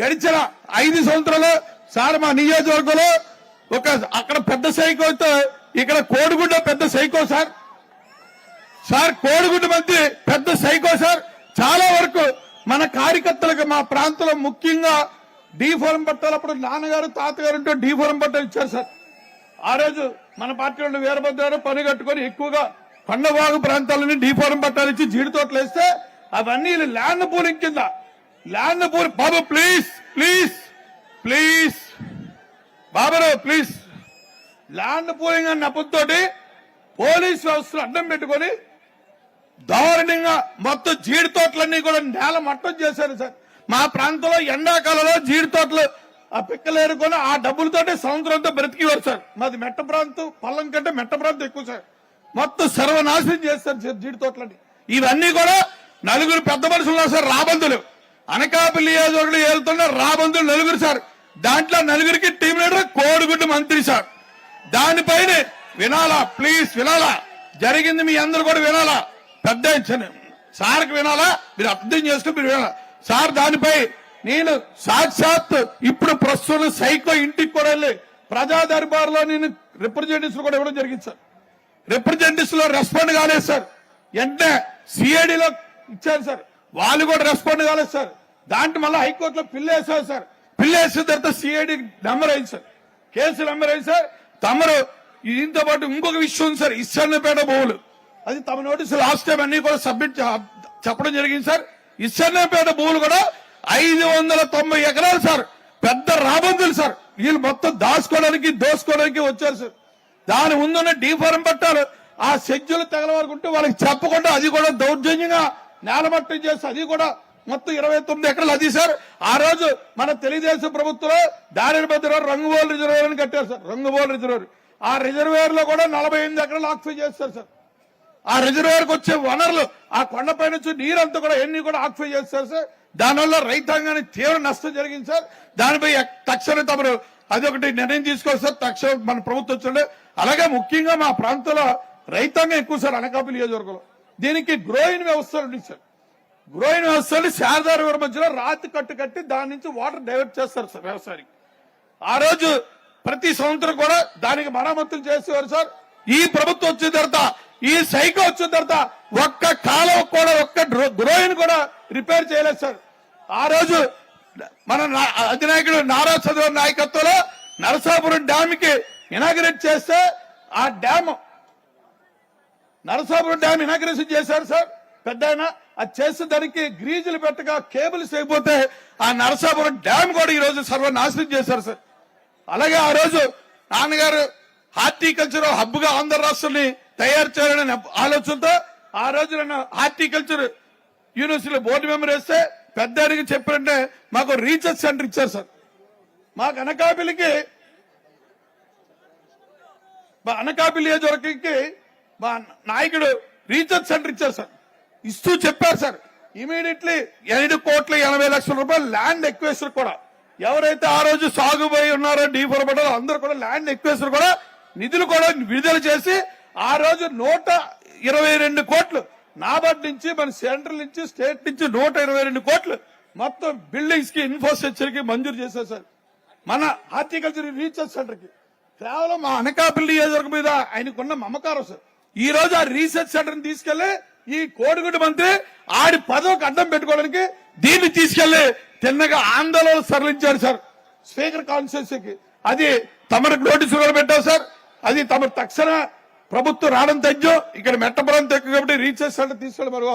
గడిచిన ఐదు సంవత్సరాలు సార్ మా నియోజకవర్గంలో ఒక అక్కడ పెద్ద సైకోతో ఇక్కడ కోడిగుడ్డ పెద్ద సైకో సార్. సార్ కోడిగుడ్డ మధ్య పెద్ద సైకో సార్. చాలా వరకు మన కార్యకర్తలకు మా ప్రాంతంలో ముఖ్యంగా డీఫోరం పట్టాలప్పుడు నాన్నగారు తాతగారు ఉంటే డీ పట్టాలు ఇచ్చారు సార్. ఆ రోజు మన పార్టీ నుండి వీరభద్రారు పని కట్టుకొని ఎక్కువగా కొండబాగు ప్రాంతాలని డీఫోరం పట్టాలు ఇచ్చి జీడితోటలు వేస్తే అవన్నీ ల్యాండ్ పూలింగ్ కింద land poor Babu please please please Baburao please land pooling అన్న నెపంతోటి పోలీస్ వ్యవస్థలు అడ్డం పెట్టుకొని దారుణంగా మొత్తం జీడి తోటలన్నీ కూడా నేల మట్టం చేశారు సార్ మా ప్రాంతంలో ఎండాకాలంలో జీడి తోటలు ఆ పిక్కలేరుకొని ఆ డబ్బులతోటి సంవత్సరంతో బ్రతికేవారు సార్ మాది మెట్ట ప్రాంతం పల్లం కంటే మెట్ట ప్రాంతం ఎక్కువ సార్ మొత్తం సర్వనాశనం చేస్తారు సార్ జీడి తోటలని ఇవన్నీ కూడా నలుగురు పెద్ద మనుషులు సార్ రాబందులు అనకాపల్లి నియోజకవర్గంలో ఏలుతున్న రాబందులు నలుగురు సార్. దాంట్లో నలుగురికి టీం లీడర్ కోడిగుడ్డు మంత్రి సార్. దానిపైన వినాలా ప్లీజ్ వినాలా. జరిగింది మీ అందరు కూడా వినాలా. పెద్ద సార్కి వినాలా మీరు అర్థం చేసుకుని మీరు వినాలా. సార్ దానిపై నేను సాక్షాత్ ఇప్పుడు ప్రస్తుతం సైకో ఇంటికి కూడా వెళ్ళి ప్రజా దర్బార్లో నేను రిప్రజెంటేటివ్స్ కూడా ఇవ్వడం జరిగింది సార్. రిప్రజెంటేటివ్స్లో రెస్పాండ్ కాలేదు సార్. వెంటనే సిఐడిలో ఇచ్చారు సార్. వాళ్ళు కూడా రెస్పాండ్ కాలేదు సార్. దాంట్లో మళ్ళీ హైకోర్టులో పిల్ల వేసారు సార్. పిల్ల వేసిన తర్వాత సిఐడి నెంబర్ అయింది సార్. కేసు నెంబర్ అయింది సార్. తమరు దీంతో పాటు ఇంకొక విషయం ఉంది సార్. ఇస్సన్నపేట భూములు అది తమ నోటీసు లాస్ట్ టైం అన్ని కూడా సబ్మిట్ చెప్పడం జరిగింది సార్. ఇస్సన్నపేట భూములు కూడా ఐదు వందల తొంభై ఎకరాలు సార్. పెద్ద రాబందులు సార్. వీళ్ళు మొత్తం దాచుకోవడానికి దోసుకోవడానికి వచ్చారు సార్. దాని ముందున్న డీఫారం పట్టారు. ఆ షెడ్యూల్ తగలవరకుంటే వాళ్ళకి చెప్పకుండా అది కూడా దౌర్జన్యంగా నేలమట్టం చేసి అది కూడా మొత్తం ఇరవై తొమ్మిది ఎకరాలు అది సార్. ఆ రోజు మన తెలుగుదేశం ప్రభుత్వంలో దారిని భద్రవారు రంగుబోల్ రిజర్వేర్ అని కట్టారు సార్. రంగుబోల్ రిజర్వేర్ ఆ రిజర్వేర్లో కూడా నలభై ఎనిమిది ఎకరాలు ఆక్యుపై చేస్తారు సార్. ఆ రిజర్వేర్కు వచ్చే వనరులు ఆ కొండపై నుంచి నీరంతా కూడా ఎన్ని కూడా ఆక్యుపై చేస్తారు సార్. దానివల్ల రైతాంగానికి తీవ్ర నష్టం జరిగింది సార్. దానిపై తక్షణం తమరు అది ఒకటి నిర్ణయం తీసుకోవాలి సార్. తక్షణం మన ప్రభుత్వం వచ్చిండే అలాగే ముఖ్యంగా మా ప్రాంతంలో రైతాంగం ఎక్కువ సార్ అనకాపల్లి నియోజకవర్గంలో. దీనికి గ్రోయిన్ వ్యవస్థలు ఉంది సార్. గ్రోయిన్ వ్యవస్థలు శారదా రివర్ మధ్యలో రాతి కట్టు కట్టి దాని నుంచి వాటర్ డైవర్ట్ చేస్తారు సార్ వ్యవసాయానికి. ఆ రోజు ప్రతి సంవత్సరం కూడా దానికి మరమ్మతులు చేసేవారు సార్. ఈ ప్రభుత్వం వచ్చిన తర్వాత ఈ సైకో వచ్చిన తర్వాత ఒక్క కాలం కూడా ఒక్క గ్రోయిన్ కూడా రిపేర్ చేయలేదు సార్. ఆ రోజు మన నా- అధినాయకుడు నారా చంద్రబాబు నాయకత్వంలో నరసాపురం డ్యామ్కి ఇనాగ్రేట్ చేస్తే ఆ డ్యామ్ నరసాపురం డ్యామ్ ఇనాగ్రేషన్ చేశారు సార్. పెద్ద అది చేసిన దానికి గ్రీజులు పెట్టగా కేబుల్స్ అయిపోతే ఆ నరసాపురం డ్యామ్ కూడా ఈ రోజు సర్వనాశనం చేశారు సార్. అలాగే ఆ రోజు నాన్నగారు హార్టికల్చర్ హబ్గా ఆంధ్ర రాష్ట్రాన్ని తయారు చేయాలనే ఆలోచనతో ఆ రోజు నన్ను హార్టికల్చర్ యూనివర్సిటీలో బోర్డు మెంబర్ వేస్తే పెద్ద అడిగి చెప్పారంటే మాకు రీసెర్చ్ సెంటర్ ఇచ్చారు సార్. మాకు అనకాపిలికి మా అనకాపల్లి నియోజకవర్గంకి మా నాయకుడు రీసెర్చ్ సెంటర్ ఇచ్చారు సార్. ఇస్తూ చెప్పారు సార్. ఇమీడియట్లీ ఏడు కోట్ల ఎనభై లక్షల రూపాయలు ల్యాండ్ ఎక్వేషన్ కూడా. ఎవరైతే ఆ రోజు సాగుపోయి ఉన్నారో డీఫర్ పడ్డారో అందరూ కూడా ల్యాండ్ ఎక్వేషన్ కూడా నిధులు కూడా విడుదల చేసి ఆ రోజు నూట ఇరవై రెండు కోట్లు నాబార్డ్ నుంచి మన సెంట్రల్ నుంచి స్టేట్ నుంచి నూట ఇరవై రెండు కోట్లు మొత్తం బిల్డింగ్స్కి ఇన్ఫ్రాస్ట్రక్చర్కి మంజూరు చేశారు సార్. మన హార్టికల్చర్ రీసెర్చ్ సెంటర్కి. కేవలం మా అనకాపల్లి నియోజకవర్గం మీద ఆయనకున్న మమకారం సార్. ఈ రోజు ఆ రీసెర్చ్ సెంటర్ తీసుకెళ్ళి ఈ కోడిగుడ్డు మంత్రి ఆడి పదవికి అడ్డం పెట్టుకోవడానికి దీన్ని తీసుకెళ్ళి తిన్నగా ఆందోళన సరళించారు సార్. స్పీకర్ కాన్స్టిట్యూన్సీకి. అది తమరికి నోటీసు కూడా పెట్టారు సార్. అది తమ తక్షణ ప్రభుత్వం రావడం తగ్గో. ఇక్కడ మెట్టపురం తగ్గు కాబట్టి రీసెర్చ్ సెంటర్ తీసుకెళ్ళి మరి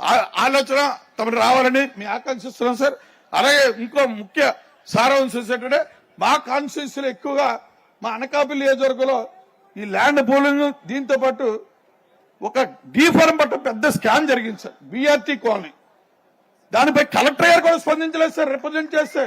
ఆ- ఆలోచన తమకు రావాలని మేము ఆకాంక్షిస్తున్నాం సార్. అలాగే ఇంకో ముఖ్య సారాంశం చూసేటంటే మా కాన్స్టిట్యూన్సీలో ఎక్కువగా మా అనకాపల్లి నియోజకవర్గంలో ఈ ల్యాండ్ పూలింగ్ దీంతో పాటు ఒక డీఫారం పట్ల పెద్ద స్కామ్ జరిగింది సార్ బీఆర్టీ కాలనీ. దానిపై కలెక్టర్ గారు కూడా స్పందించలేదు సార్ రిప్రజెంట్ చేస్తే.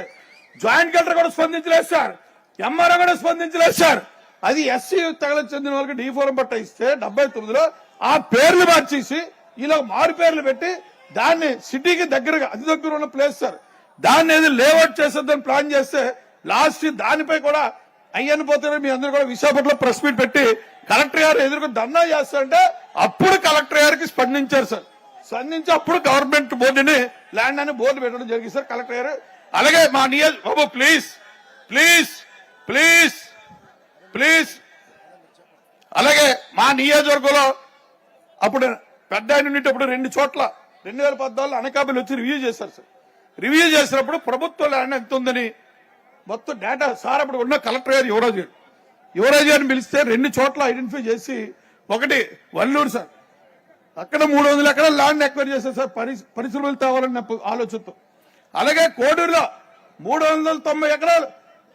జాయింట్ కలెక్టర్ కూడా స్పందించలేదు సార్ ఎంఆర్ఓ కూడా స్పందించలేదు సార్. అది ఎస్సీ తగల చెందిన వాళ్ళకి డీఫోరం పట్ట ఇస్తే డెబ్బై తొమ్మిదిలో ఆ పేర్లు మార్చేసి ఇలా మారు పేర్లు పెట్టి దాన్ని సిటీకి దగ్గరగా అతి దగ్గర ఉన్న ప్లేస్ సార్. దాన్ని ఏది లేఅవుట్ చేసేద్దని ప్లాన్ చేస్తే లాస్ట్ దానిపై కూడా అయ్యను పోతే మీ అందరూ కూడా విశాఖపట్నంలో ప్రెస్ మీట్ పెట్టి కలెక్టర్ గారు ఎదురుకు ధర్నా చేస్తారంటే అప్పుడు కలెక్టర్ గారికి స్పందించారు సార్. స్పందించి అప్పుడు గవర్నమెంట్ బోర్డుని ల్యాండ్ అని బోర్డు పెట్టడం జరిగింది సార్ కలెక్టర్ గారు. అలాగే మా నియోజ బాబు ప్లీజ్ ప్లీజ్ ప్లీజ్ ప్లీజ్ అలాగే మా నియోజకవర్గంలో అప్పుడు పెద్ద ఆయన ఉండేటప్పుడు రెండు చోట్ల రెండు వేల పద్నాలుగులో అనకాపల్లి వచ్చి రివ్యూ చేశారు సార్. రివ్యూ చేసినప్పుడు ప్రభుత్వ ల్యాండ్ ఎంత ఉందని మొత్తం డేటా సార్ అప్పుడు ఉన్న కలెక్టర్ గారు యువరాజు గారు. యువరాజు గారిని పిలిస్తే రెండు చోట్ల ఐడెంటిఫై చేసి ఒకటి వల్లూరు సార్. అక్కడ మూడు వందల ఎక్కడ ల్యాండ్ ఎక్వైర్ చేశారు సార్. పరి- పరిశ్రమలు తేవాలన్న ఆలోచనతో. అలాగే కోడూరులో మూడు వందల తొంభై ఎకరాలు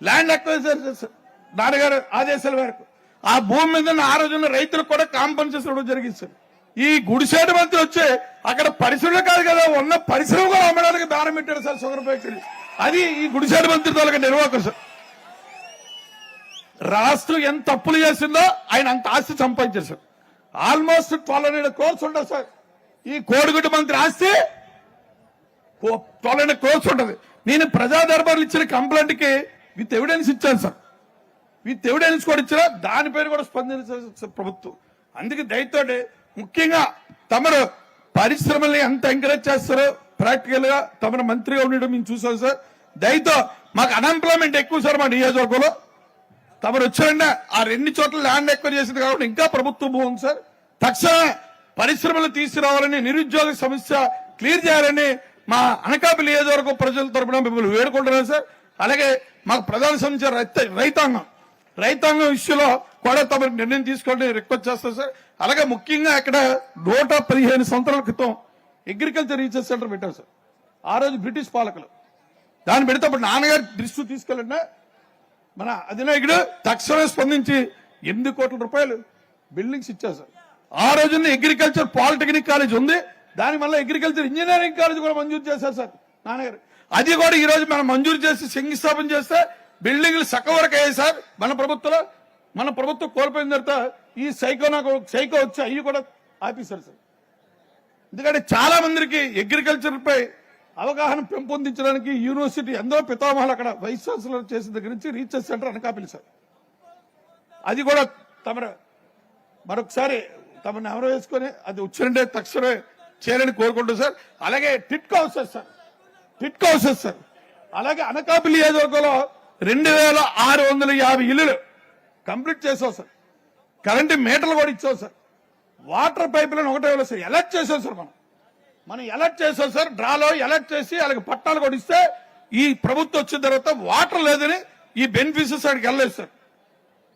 ల్యాండ్ ఎక్వైర్ చేశారు సార్. నాన్నగారు ఆదేశాల మేరకు. ఆ భూమి మీద ఆ రోజున రైతులకు కూడా కాంపన్సేషన్ ఇవ్వడం జరిగింది సార్. ఈ గుడిసేట మంత్రి వచ్చే అక్కడ పరిశ్రమ కాదు కదా ఉన్న పరిశ్రమ కూడా అమ్మడానికి దారం పెట్టారు సార్ షుగర్ ఫ్యాక్టరీ అది ఈ గుడిసేట మంత్రి తాలూకా సార్ రాష్ట్రం ఎంత తప్పులు చేసిందో ఆయన అంత ఆస్తి సంపాదించారు ఆల్మోస్ట్ ట్వెల్వ్ హండ్రెడ్ కోర్స్ ఉండదు సార్. ఈ కోడిగుడ్డు మంత్రి ఆస్తి ట్వెల్వ్ హండ్రెడ్ కోర్స్ ఉండదు. నేను ప్రజా దర్బార్లు ఇచ్చిన కంప్లైంట్కి విత్ ఎవిడెన్స్ ఇచ్చాను సార్. విత్ ఎవిడెన్స్ కూడా ఇచ్చినా దాని పేరు కూడా స్పందించారు సార్ ప్రభుత్వం. అందుకే దయతోటి ముఖ్యంగా తమరు పరిశ్రమల్ని ఎంత ఎంకరేజ్ చేస్తారో ప్రాక్టికల్గా తమను మంత్రిగా ఉండడం మేము చూసాం సార్. దయతో మాకు అన్ఎంప్లాయ్మెంట్ ఎక్కువ సార్ మా నియోజకవర్గంలో. తమరు వచ్చారంటే ఆ రెండు చోట్ల ల్యాండ్ ఎక్కువ చేసింది కాబట్టి ఇంకా ప్రభుత్వం భూమి సార్. తక్షణమే పరిశ్రమలు తీసుకురావాలని నిరుద్యోగ సమస్య క్లియర్ చేయాలని మా అనకాపల్లి నియోజకవర్గం ప్రజల తరపున మిమ్మల్ని వేడుకుంటున్నాను సార్. అలాగే మాకు ప్రధాన సమస్య రైత- రైతాంగం. రైతాంగం విషయంలో కూడా తమ నిర్ణయం తీసుకోవాలని రిక్వెస్ట్ చేస్తాను సార్. అలాగే ముఖ్యంగా ఇక్కడ నూట పదిహేను సంవత్సరాల క్రితం అగ్రికల్చర్ రీసెర్చ్ సెంటర్ పెట్టారు సార్. ఆ రోజు బ్రిటిష్ పాలకులు. దాన్ని పెడితే అప్పుడు నాన్నగారు దృష్టి తీసుకెళ్ళండి. మన అధినాయకుడు తక్షణమే స్పందించి ఎనిమిది కోట్ల రూపాయలు బిల్డింగ్స్ ఇచ్చారు సార్. ఆ రోజున అగ్రికల్చర్ పాలిటెక్నిక్ కాలేజ్ ఉంది. దాని వల్ల అగ్రికల్చర్ ఇంజనీరింగ్ కాలేజ్ కూడా మంజూరు చేశారు సార్ నాన్నగారు. అది కూడా ఈ రోజు మనం మంజూరు చేసి శంకుస్థాపన చేస్తే బిల్డింగ్లు సక్క అయ్యాయి సార్ మన ప్రభుత్వంలో. మన ప్రభుత్వం కోల్పోయిన తర్వాత ఈ సైకో నాకు సైకో వచ్చి అవి కూడా ఆపేశారు సార్. ఎందుకంటే చాలా మందికి అగ్రికల్చర్ పై అవగాహన పెంపొందించడానికి యూనివర్సిటీ ఎంతో పితామహలు అక్కడ వైస్ ఛాన్సలర్ చేసిన దగ్గర నుంచి రీసెర్చ్ సెంటర్ అనకాపల్లి సార్. అది కూడా తమరు మరొకసారి తమను ఎవరో వేసుకొని అది వచ్చినంటే తక్షణమే చేయాలని కోరుకుంటూ సార్. అలాగే TIDCO houses sir. TIDCO houses sir. అలాగే అనకాపల్లి ఏదోకలో రెండు వేల ఆరు వందల యాభై ఇల్లులు కంప్లీట్ చేసావు సార్. కరెంటు మీటర్లు కూడా ఇచ్చావు సార్. వాటర్ పైప్ లైన్ ఒకటే ఇవ్వలేదు సార్ ఎలర్ట్ చేసాం సార్ మనం. మనం ఎలర్ట్ చేసాం సార్ డ్రాలో ఎలర్ట్ చేసి వాళ్ళకి పట్టాలు కొడిస్తే ఈ ప్రభుత్వం వచ్చిన తర్వాత వాటర్ లేదని ఈ బెనిఫిషియర్స్ అక్కడికి వెళ్ళలేదు సార్.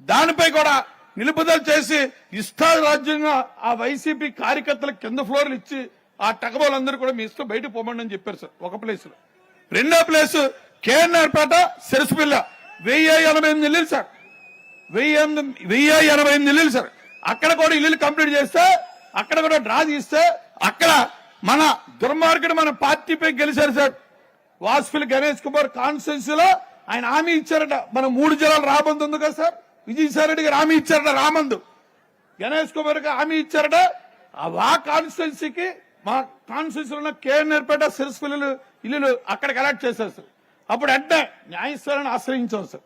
దానిపై కూడా నిలుపుదల చేసి ఇష్టారాజ్యంగా ఆ వైసీపీ కార్యకర్తలకు కింద ఫ్లోర్లు ఇచ్చి ఆ టగబోలందరూ కూడా మీ ఇష్టం బయటకు పోమండి అని చెప్పారు సార్ ఒక ప్లేస్లో. రెండో ప్లేస్ కేఎన్ఆర్ పేట సిరసిపిల్ల. వెయ్యి ఎనభై ఎనిమిది ఇల్లులు సార్. వెయ్యి ఎనిమిది- వెయ్యి ఎనభై ఎనిమిది ఇల్లులు సార్. అక్కడ కూడా ఇల్లులు కంప్లీట్ చేస్తే అక్కడ కూడా డ్రా తీస్తే అక్కడ మన దుర్మార్గుడు మన పార్టీపై గెలిచారు సార్. వాసుపల్లి గణేష్ కుమార్ కాన్స్టిట్యూన్సీ లో ఆయన హామీ ఇచ్చారట. మన మూడు జిల్లాలు రాబందు ఉంది కదా సార్. విజయసాయి గారు హామీ ఇచ్చారట రామందు. గణేష్ కుమార్కి హామీ ఇచ్చారట. ఆ వా కాన్స్టిట్యున్సీకి మా కాన్స్టిట్యున్సీలో ఉన్న కేఎన్ఆర్పేట పేట సిరస్పల్లి ఇల్లులు అక్కడికి అలర్ట్ చేశారు సార్. అప్పుడు అంటే న్యాయస్థానాన్ని ఆశ్రయించాం సార్.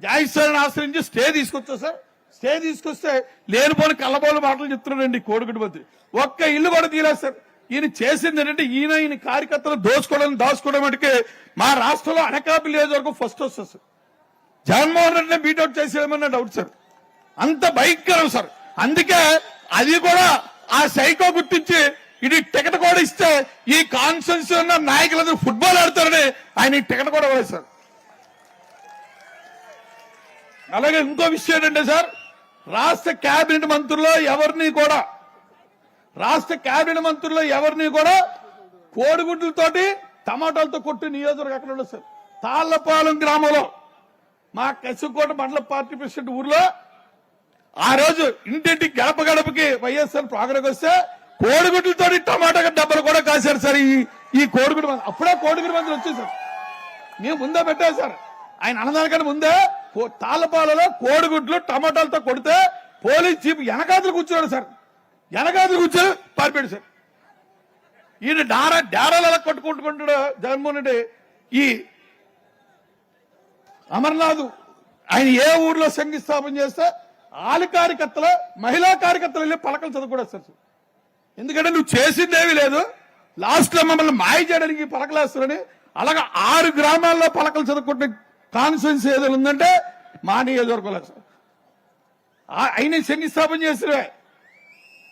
న్యాయస్థానాన్ని ఆశ్రయించి స్టే తీసుకొచ్చాం సార్. స్టే తీసుకొస్తే లేనిపోని కళ్ళబోలు మాటలు చెప్తున్నాడండి కోడిగుడి మంత్రి. ఒక్క ఇల్లు కూడా తీయలేదు సార్. ఈయన చేసింది ఏంటంటే ఈయన ఈయన కార్యకర్తలు దోచుకోవడం దాచుకోవడం అంటే మా రాష్ట్రంలో అనకాపి వరకు ఫస్ట్ వస్తుంది సార్. జగన్మోహన్ రెడ్డిని బీటౌట్ చేసేయమన్న డౌట్ సార్. అంత భయంకరం సార్. అందుకే అది కూడా ఆ సైకో గుర్తించి ఇది టికెట్ కూడా ఇస్తే ఈ కాన్ఫరెన్స్ ఉన్న నాయకులందరూ ఫుట్బాల్ ఆడతారని ఆయన ఈ టికెట్ కూడా ఇవ్వలేదు సార్. అలాగే ఇంకో విషయం ఏంటంటే సార్ రాష్ట్ర కేబినెట్ మంత్రుల్లో ఎవరిని కూడా రాష్ట్ర కేబినెట్ మంత్రుల్లో ఎవరిని కూడా కోడిగుడ్లతోటి టమాటాలతో కొట్టి నియోజకవర్గం అక్కడ ఉండదు సార్. తాళ్ళపాలెం గ్రామంలో మా కసికోట మండల పార్టీ ప్రెసిడెంట్ ఊర్లో ఆ రోజు ఇంటింటి గడప గడపకి వైఎస్ఆర్ ప్రాగ్రెస్ వస్తే కోడిగుడ్లతో టమాటా డబ్బలు కూడా కాశారు సార్ ఈ ఈ కోడిగుడ్డు మంది అప్పుడే కోడిగుడి మంది వచ్చేసారు. మేము ముందే పెట్టారు సార్. ఆయన అన్నదానికంటే ముందే కో- కోడిగుడ్లు టమాటాలతో కొడితే పోలీస్ చీఫ్ వెనకాదులు కూర్చోడు సార్. వెనకాదులు కూర్చొని పారిపోయాడు సార్. ఈయన డార డారాలు కొట్టుకుంటున్నాడు కొట్టుకుంటుకుంటాడు జగన్మోహన్ రెడ్డి. ఈ అమర్నాథ్ ఆయన ఏ ఊర్లో శంకుస్థాపన చేస్తే ఆలు కార్యకర్తలు మహిళా కార్యకర్తలు వెళ్ళి పలకలు చదువుకోవడం సార్. ఎందుకంటే నువ్వు చేసిందేమీ లేదు. లాస్ట్లో మమ్మల్ని మాయ చేయడానికి పలకలేస్తారని అలాగా ఆరు గ్రామాల్లో పలకలు చదువుకుంటే కాన్ఫరెన్స్ ఏదో ఉందంటే మా నియోజకవర్గంలో సార్. ఆ- ఆయన శంకుస్థాపన చేసినవే.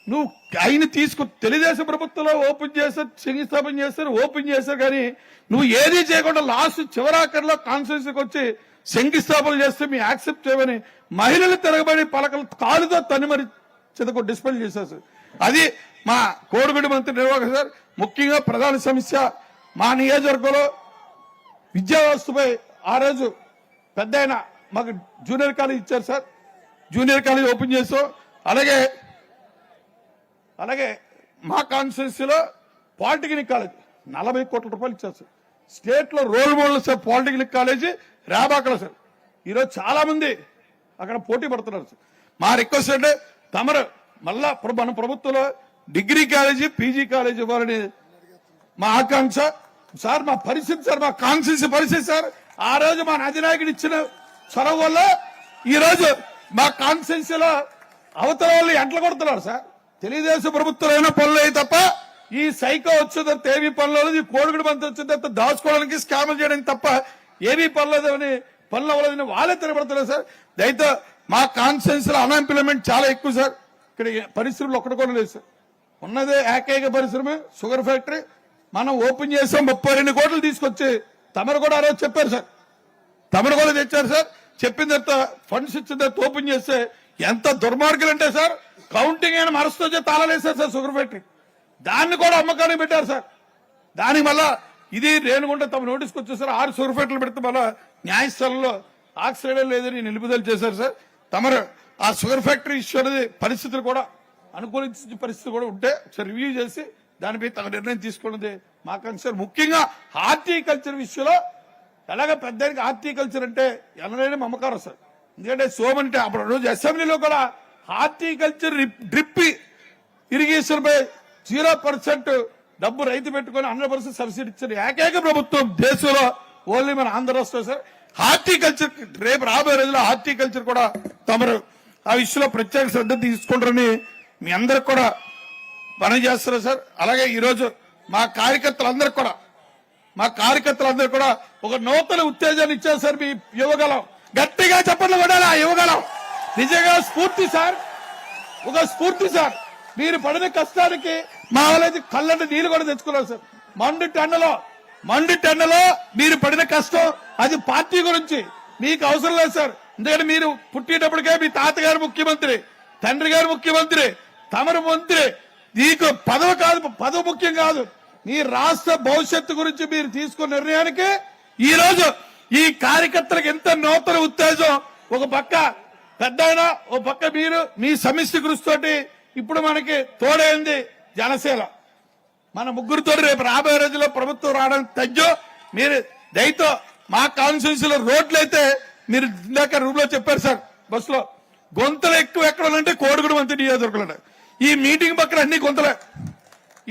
నువ్వు ఆయన తీసుకు తెలుగుదేశం ప్రభుత్వంలో ఓపెన్ చేస్తారు శంకుస్థాపన చేస్తారు ఓపెన్ చేస్తారు కానీ నువ్వు ఏది చేయకుండా లాస్ట్ చివరాఖరిలో కాన్ఫరెన్స్కి వచ్చి శంకుస్థాపన చేస్తే మీ యాక్సెప్ట్ చేయమని మహిళలు తిరగబడి పలకలు కాలుతో తనిమరి చితకు చెదకు డిస్పెల్ చేశారు అది మా కోడిగుడి మంత్రి నిర్వాహక సార్. ముఖ్యంగా ప్రధాన సమస్య మా నియోజకవర్గంలో విద్యా వ్యవస్థపై ఆ రోజు పెద్ద మాకు జూనియర్ కాలేజ్ ఇచ్చారు సార్. జూనియర్ కాలేజ్ ఓపెన్ చేస్తాం అలాగే అలాగే మా కాన్స్టిట్యున్సీలో పాలిటెక్నిక్ కాలేజ్ నలభై కోట్ల రూపాయలు ఇచ్చారు సార్. స్టేట్లో role model sir polytechnic college రాబాకల sir. ఈరోజు చాలామంది అక్కడ పోటీ పడుతున్నారు సార్. మా రిక్వెస్ట్ అంటే తమరు మళ్ళా మన ప్రభుత్వంలో డిగ్రీ కాలేజీ పీజీ కాలేజీ ఇవ్వాలని మా ఆకాంక్ష. సార్ మా పరిస్థితి సార్ మా కాన్స్టిట్యూన్సీ పరిస్థితి సార్. ఆ రోజు మా అధినాయకుడు ఇచ్చిన చొరవ వల్ల ఈ రోజు మా కాన్స్టిట్యూన్సీలో అవతల వాళ్ళు ఎంటలు కొడుతున్నారు సార్. తెలుగుదేశం ప్రభుత్వం పనులు అయి తప్ప ఈ సైకో వచ్చిన తేవి పనులు ఈ కోడిగుడి మంత్రి వచ్చిందంత దాచుకోవడానికి స్కామ్లు చేయడానికి తప్ప ఏమీ పనులేదు అని పనులు అవ్వలేదని వాళ్ళే తినబడుతున్నారు సార్. దయతో మా కాన్స్టిట్యూన్సీలో అన్ఎంప్లాయ్మెంట్ చాలా ఎక్కువ సార్. ఇక్కడ పరిశ్రమలు ఒక్కటి కూడా లేదు సార్. ఉన్నదే ఏకైక పరిశ్రమ షుగర్ ఫ్యాక్టరీ. మనం ఓపెన్ చేసాం ముప్పై రెండు కోట్లు తీసుకొచ్చి తమరు కూడా ఆ రోజు చెప్పారు సార్. తమరు కూడా తెచ్చారు సార్. చెప్పిన తర్వాత ఫండ్స్ ఇచ్చిన తర్వాత ఓపెన్ చేస్తే ఎంత దుర్మార్గులు అంటే సార్ కౌంటింగ్ అయిన మనసుతో తాళలేసారు సార్ షుగర్ ఫ్యాక్టరీ. దాన్ని కూడా అమ్మకానికి పెట్టారు సార్. దానికి మళ్ళా ఇది రేణుగుంట తమ నోటీస్కి వచ్చేసారు ఆరు షుగర్ ఫ్యాక్టరీలు పెడితే మళ్ళా న్యాయస్థానంలో ఆక్సిడెంట్ లేదని నిలుపుదల చేశారు సార్. తమరు ఆ షుగర్ ఫ్యాక్టరీ ఇష్యూ అనేది పరిస్థితులు కూడా అనుకూలించే పరిస్థితి కూడా ఉంటే ఒకసారి రివ్యూ చేసి దానిపై తమ నిర్ణయం తీసుకున్నది మా కన్సర్న్ ముఖ్యంగా హార్టికల్చర్ విషయంలో ఎలాగ పెద్దానికి హార్టికల్చర్ అంటే ఎనలేని మమకారం సార్. ఎందుకంటే సోమంటే అప్పుడు రోజు అసెంబ్లీలో కూడా హార్టికల్చర్ డ్రిప్ ఇరిగేషన్ పై జీరో పర్సెంట్ డబ్బు రైతు పెట్టుకుని హండ్రెడ్ పర్సెంట్ సబ్సిడీ ఇచ్చిన ఏకైక ప్రభుత్వం దేశంలో ఓన్లీ మన ఆంధ్ర రాష్ట్రం సార్. హార్టికల్చర్ రేపు రాబోయే రోజుల్లో హార్టికల్చర్ కూడా తమరు ఆ విషయంలో ప్రత్యేక శ్రద్ధ తీసుకుంటారని మీ అందరికి కూడా పని చేస్తారు సార్. అలాగే ఈరోజు మా కార్యకర్తలందరికీ కూడా మా కార్యకర్తలందరూ కూడా ఒక నూతన ఉత్తేజాన్ని ఇచ్చారు సార్ మీ యువగలం గట్టిగా చెప్పండి పడాలి ఆ యువగలం నిజంగా స్ఫూర్తి సార్. ఒక స్ఫూర్తి సార్. మీరు పడిన కష్టానికి మా వాళ్ళైతే కళ్ళంటి నీళ్ళు కూడా తెచ్చుకున్నారు సార్. మండు టెండలో మండు టెండలో మీరు పడిన కష్టం అది పార్టీ గురించి మీకు అవసరం లేదు సార్. ఎందుకంటే మీరు పుట్టేటప్పటికే మీ తాతగారు ముఖ్యమంత్రి తండ్రి గారు ముఖ్యమంత్రి తమరు మంత్రి నీకు పదవి కాదు పదవి ముఖ్యం కాదు. మీ రాష్ట్ర భవిష్యత్తు గురించి మీరు తీసుకున్న నిర్ణయానికి ఈ రోజు ఈ కార్యకర్తలకు ఎంత నూతన ఉత్తేజం. ఒక పక్క పెద్ద ఓ పక్క మీరు మీ సమిష్టి కృషితోటి ఇప్పుడు మనకి తోడైంది జనసేన. మన ముగ్గురితో రేపు రాబోయే రోజుల్లో ప్రభుత్వం రావడానికి తగ్గో. మీరు దయతో మా కాన్స్టిట్యూన్సీలో రోడ్లు అయితే మీరు ఇందాక రూమ్లో చెప్పారు సార్ బస్సులో. గొంతులు ఎక్కువ ఎక్కడ ఉందంటే కోడిగుడు మంత్రి నియోజకవర్గంలో. ఈ మీటింగ్ పక్కన అన్ని గుంతలే.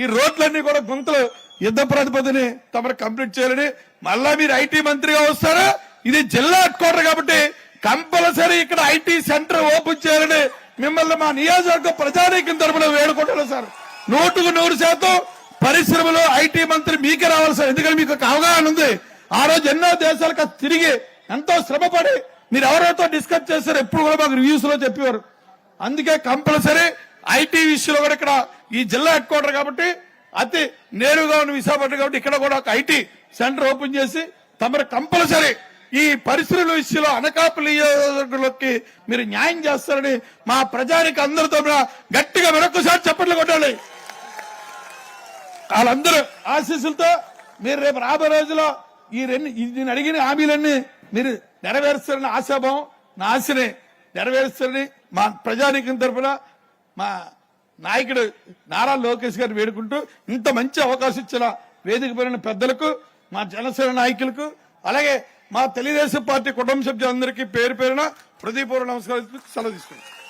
ఈ రోడ్లన్నీ కూడా గుంతలు. యుద్ధ ప్రతిపదిని తమరు కంప్లీట్ చేయాలని మళ్ళా మీరు ఐటీ మంత్రిగా వస్తారా? ఇది జిల్లా హెడ్ కాబట్టి కంపల్సరీ ఇక్కడ ఐటీ సెంటర్ ఓపెన్ చేయాలని మిమ్మల్ని మా నియోజకవర్గ ప్రజానీకం తరపున వేడుకుంటున్నాం సార్. నూటుకు నూరు శాతం పరిశ్రమలో ఐటీ మంత్రి మీకే రావాలి సార్. ఎందుకంటే మీకు ఒక అవగాహన ఉంది. ఆ రోజు ఎన్నో దేశాలకు తిరిగి ఎంతో శ్రమపడి మీరు ఎవరెవరితో డిస్కస్ చేస్తారు ఎప్పుడు కూడా మాకు రివ్యూస్లో చెప్పేవారు. అందుకే కంపల్సరీ ఐటీ విషయంలో కూడా ఇక్కడ ఈ జిల్లా హెడ్ క్వార్టర్ కాబట్టి అతి నేరుగా ఉన్న విశాఖపట్నం కాబట్టి ఇక్కడ కూడా ఒక ఐటీ సెంటర్ ఓపెన్ చేసి తమరు కంపల్సరీ ఈ పరిశ్రమల విషయంలో అనకాపల్లి మీరు న్యాయం చేస్తారని మా ప్రజానికి అందరితో గట్టిగా మరొకసారి చప్పట్లు కొట్టాలి. వాళ్ళందరూ ఆశీస్సులతో మీరు రేపు రాబోయే రోజుల్లో ఈ రెండు నేను అడిగిన హామీలన్నీ మీరు నెరవేరుస్తారని ఆశాభావం నా ఆశని. నెరవేరుస్తారని మా ప్రజానికి తరఫున మా నాయకుడు నారా లోకేష్ గారు వేడుకుంటూ ఇంత మంచి అవకాశం ఇచ్చిన వేదిక పైన పెద్దలకు మా జనసేన నాయకులకు అలాగే మా తెలుగుదేశం పార్టీ కుటుంబ సభ్యులందరికీ పేరు పేరున హృదయపూర్వ నమస్కారం సెలవు తీసుకుంటాం